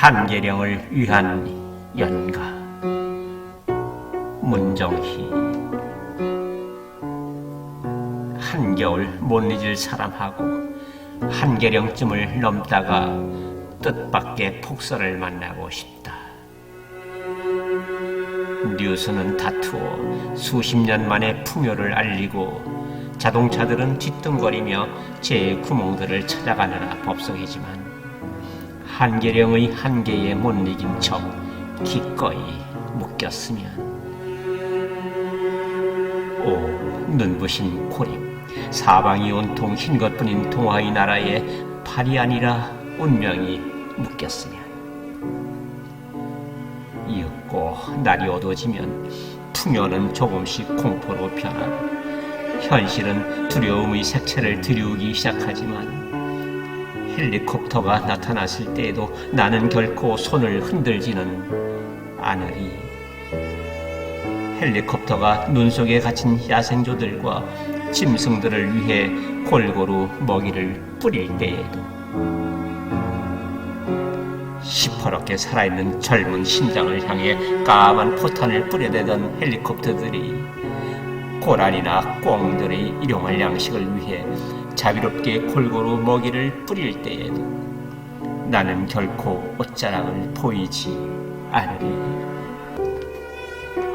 한계령을 위한 연가 문정희 한겨울 못 잊을 사람하고 한계령쯤을 넘다가 뜻밖의 폭설을 만나고 싶다. 뉴스는 다투어 수십 년 만에 풍요를 알리고 자동차들은 뒤뚱거리며 제 구멍들을 찾아가느라 법석이지만 한계령의 한계에 못 이긴 척 기꺼이 묶였으면. 오 눈부신 고림 사방이 온통 흰 것뿐인 동화의 나라에 팔이 아니라 운명이 묶였으면. 이윽고 날이 어두워지면 풍요는 조금씩 공포로 변하고 현실은 두려움의 색채를 들이우기 시작하지만 헬리콥터가 나타났을 때에도 나는 결코 손을 흔들지는 않으리. 헬리콥터가 눈 속에 갇힌 야생조들과 짐승들을 위해 골고루 먹이를 뿌릴 때에도 시퍼렇게 살아있는 젊은 심장을 향해 까만 포탄을 뿌려대던 헬리콥터들이 고란이나 꿩들의 일용할 양식을 위해 자비롭게 골고루 먹이를 뿌릴 때에도 나는 결코 옷자락을 보이지 않으리.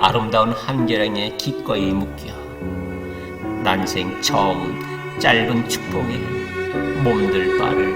아름다운 한계령에 기꺼이 묶여 난생 처음 짧은 축복에 몸들 바를